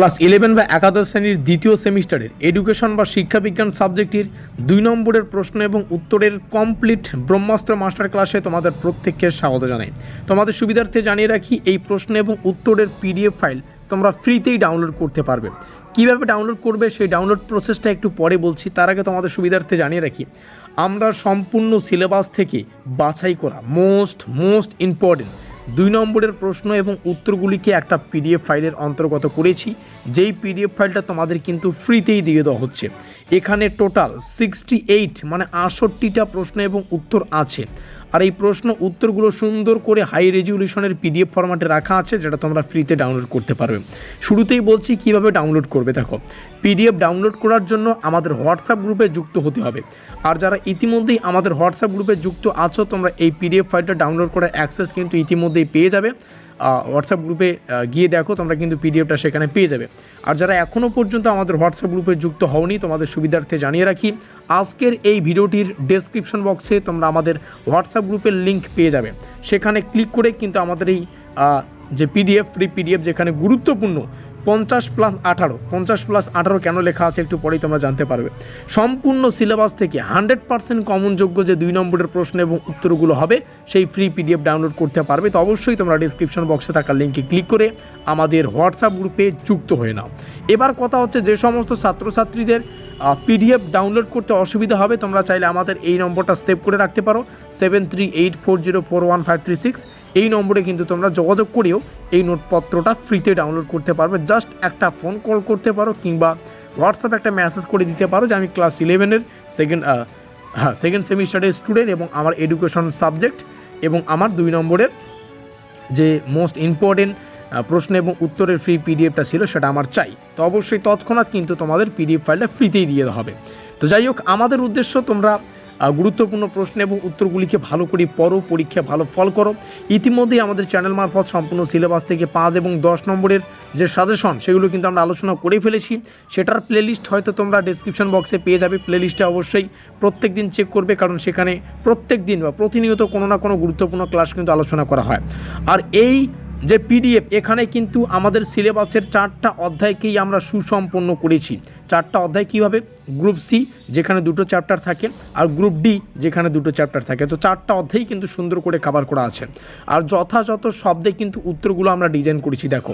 Class eleven বা একাদশ শ্রেণির দ্বিতীয় সেমিস্টারের এডুকেশন বা শিক্ষাবিজ্ঞান সাবজেক্টের দুই নম্বরের প্রশ্ন এবং উত্তরের কমপ্লিট ব্রহ্মাস্ত্র মাস্টার ক্লাসে তোমাদের প্রত্যেককে স্বাগত জানাই। তোমাদের সুবিধার্থে জানিয়ে রাখি, এই প্রশ্ন এবং উত্তরের পিডিএফ ফাইল তোমরা ফ্রিতেই ডাউনলোড করতে পারবে। কীভাবে ডাউনলোড করবে, সেই ডাউনলোড প্রসেসটা একটু পরে বলছি, তার আগে তোমাদের সুবিধার্থে জানিয়ে রাখি, আমরা সম্পূর্ণ সিলেবাস থেকে বাছাই করা মোস্ট মোস্ট ইম্পর্টেন্ট দুই নম্বরের প্রশ্ন এবং উত্তরগুলিকে একটা পিডিএফ ফাইলের অন্তর্গত করেছি। যেই পিডিএফ ফাইলটা তোমাদের কিন্তু ফ্রিতেই দিয়ে দেওয়া হচ্ছে। এখানে টোটাল সিক্সটি এইট মানে আটষট্টিটা প্রশ্ন এবং উত্তর আছে। আর এই প্রশ্ন উত্তরগুলো সুন্দর করে হাই রেজুলেশনের পিডিএফ ফরম্যাটে রাখা আছে, যেটা তোমরা ফ্রিতে ডাউনলোড করতে পারবে। শুরুতেই বলছি কীভাবে ডাউনলোড করবে, দেখো। পিডিএফ ডাউনলোড করার জন্য আমাদের হোয়াটসঅ্যাপ গ্রুপে যুক্ত হতে হবে। আর যারা ইতিমধ্যেই আমাদের হোয়াটসঅ্যাপ গ্রুপে যুক্ত আছো, তোমরা এই পিডিএফ ফাইলটা ডাউনলোড করার অ্যাক্সেস কিন্তু ইতিমধ্যেই পেয়ে যাবে। হোয়াটসঅ্যাপ গ্রুপে গিয়ে দেখো, তোমরা কিন্তু পিডিএফটা সেখানে পেয়ে যাবে। আর যারা এখনও পর্যন্ত আমাদের হোয়াটসঅ্যাপ গ্রুপে যুক্ত হওনি, তোমাদের সুবিধার্থে জানিয়ে রাখি, আজকের এই ভিডিওটির ডেসক্রিপশন বক্সে তোমরা আমাদের হোয়াটসঅ্যাপ গ্রুপের লিঙ্ক পেয়ে যাবে। সেখানে ক্লিক করে কিন্তু আমাদের এই যে পিডিএফ ফ্রি পিডিএফ যেখানে গুরুত্বপূর্ণ পঞ্চাশ প্লাস আঠারো, পঞ্চাশ প্লাস আঠারো কেন লেখা আছে একটু পরেই তোমরা জানতে পারবে। সম্পূর্ণ সিলেবাস থেকে হান্ড্রেড পার্সেন্ট কমনযোগ্য যে দুই নম্বরের প্রশ্ন এবং উত্তরগুলো হবে, সেই ফ্রি পিডিএফ ডাউনলোড করতে পারবে। তো অবশ্যই তোমরা ডিসক্রিপশন বক্সে থাকা লিঙ্কে ক্লিক করে আমাদের হোয়াটসঅ্যাপ গ্রুপে যুক্ত হয়ে নাও। এবার কথা হচ্ছে যে সমস্ত ছাত্রছাত্রীদের পিডিএফ ডাউনলোড করতে অসুবিধা হবে, তোমরা চাইলে আমাদের এই নম্বরটা সেভ করে রাখতে পারো। Seven three eight four zero four one five three six এই নম্বরে কিন্তু তোমরা যোগাযোগ করেও, এই নোটপত্রটা ফ্রিতে ডাউনলোড করতে পারবে। জাস্ট একটা ফোন কল করতে পারো কিংবা হোয়াটসঅ্যাপে একটা মেসেজ করে দিতে পারো যে, আমি ক্লাস ইলেভেনের সেকেন্ড হ্যাঁ সেকেন্ড সেমিস্টারের স্টুডেন্ট এবং আমার এডুকেশন সাবজেক্ট এবং আমার দুই নম্বরের যে মোস্ট ইম্পর্টেন্ট প্রশ্ন এবং উত্তরের ফ্রি পিডিএফটা ছিল সেটা আমার চাই। তো অবশ্যই তৎক্ষণাৎ কিন্তু তোমাদের পিডিএফ ফাইলটা ফ্রিতেই দিয়ে হবে। তো যাই হোক, আমাদের উদ্দেশ্য তোমরা গুরুত্বপূর্ণ প্রশ্ন এবং উত্তরগুলিকে ভালো করে পড়ো পরীক্ষা ভালো ফল করো। ইতিমধ্যেই আমাদের চ্যানেল মারফত সম্পূর্ণ সিলেবাস থেকে পাঁচ এবং দশ নম্বরের যে সাজেশন, সেগুলো কিন্তু আমরা আলোচনা করে ফেলেছি। সেটার প্লেলিস্ট হয়তো তোমরা ডিসক্রিপশন বক্সে পেয়ে যাবে। প্লেলিস্টে অবশ্যই প্রত্যেক দিন চেক করবে, কারণ সেখানে প্রত্যেক দিন বা প্রতিনিয়ত কোনো না কোনো গুরুত্বপূর্ণ ক্লাস কিন্তু আলোচনা করা হয়। আর এই যে পিডিএফ এখানে কিন্তু আমাদের সিলেবাসের চারটা অধ্যায়কেই আমরা সুসম্পন্ন করেছি। চারটা অধ্যায় কীভাবে? গ্রুপ সি যেখানে দুটো চ্যাপ্টার থাকে, আর গ্রুপ ডি যেখানে দুটো চ্যাপ্টার থাকে। তো চারটা অধ্যায় কিন্তু সুন্দর করে কাভার করা আছে। আর যথাযথ শব্দে কিন্তু উত্তরগুলো আমরা ডিজাইন করেছি, দেখো।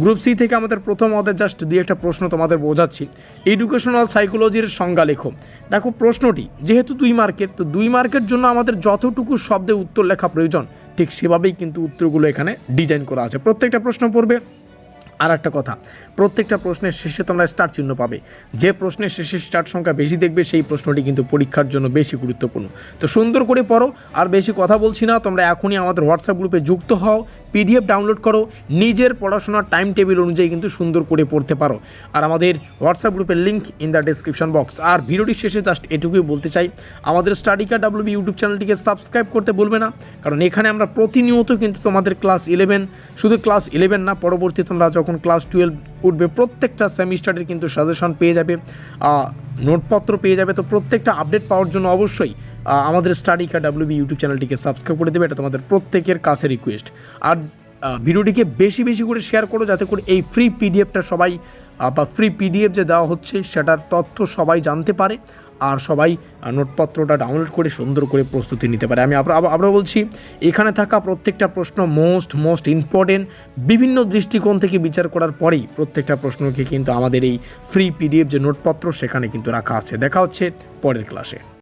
গ্রুপ সি থেকে আমাদের প্রথম অধ্যায় জাস্ট দুই একটা প্রশ্ন তোমাদের বোঝাচ্ছি। এডুকেশনাল সাইকোলজির সংজ্ঞা লেখো। দেখো প্রশ্নটি, যেহেতু দুই মার্কের তো দুই মার্কের জন্য আমাদের যতটুকু শব্দে উত্তর লেখা প্রয়োজন ঠিক সেভাবেই কিন্তু উত্তরগুলো এখানে ডিজাইন করা আছে। প্রত্যেকটা প্রশ্ন পড়বে। আর একটা কথা, প্রত্যেকটা প্রশ্নের শেষে তোমরা স্টার চিহ্ন পাবে। যে প্রশ্নের শেষে স্টার সংখ্যা বেশি দেখবে, সেই প্রশ্নটি কিন্তু পরীক্ষার জন্য বেশি গুরুত্বপূর্ণ। তো সুন্দর করে পড়ো, আর বেশি কথা বলছি না, তোমরা এখনই আমাদের হোয়াটসঅ্যাপ গ্রুপে যুক্ত হও। পিডিএফ ডাউনলোড করো, নিজের পড়াশোনার টাইম টেবিল অনুযায়ী কিন্তু সুন্দর করে পড়তে পারো। আর আমাদের হোয়াটসঅ্যাপ গ্রুপের link in the description box আর ভিডিওটির শেষে জাস্ট এটুকুই বলতে চাই, আমাদের স্টাডি কার্ড ডাব্লিউবি ইউটিউব চ্যানেলটিকে সাবস্ক্রাইব করতে বলবে না, কারণ এখানে আমরা প্রতিনিয়ত কিন্তু তোমাদের ক্লাস ইলেভেন শুধু ক্লাস ইলেভেন না পরবর্তী তোমরা যখন ক্লাস টুয়েলভ উঠবে, প্রত্যেকটা সেমিস্টারের কিন্তু সাজেশন পেয়ে যাবে। নোটপত্র পেয়ে যাবে। তো প্রত্যেকটা আপডেট পাওয়ার জন্য অবশ্যই আমাদের স্টাডি কা ডাব্লিউবি ইউটিউব চ্যানেলটিকে সাবস্ক্রাইব করে দেবে। এটা তোমাদের প্রত্যেকের কাছে রিকোয়েস্ট আর ভিডিওটিকে বেশি বেশি করে শেয়ার করো, যাতে করে এই ফ্রি পিডিএফটা সবাই বা ফ্রি পিডিএফ যে দেওয়া হচ্ছে, সেটার তথ্য সবাই জানতে পারে। আর সবাই নোটপত্রটা ডাউনলোড করে সুন্দর করে প্রস্তুতি নিতে পারে। আমি আবার বলছি, এখানে থাকা প্রত্যেকটা প্রশ্ন মোস্ট মোস্ট ইম্পর্টেন্ট বিভিন্ন দৃষ্টিকোণ থেকে বিচার করার পরেই প্রত্যেকটা প্রশ্নকে কিন্তু আমাদের এই ফ্রি পিডিএফ যে নোটপত্র, সেখানে কিন্তু রাখা আছে। দেখা হচ্ছে পরের ক্লাসে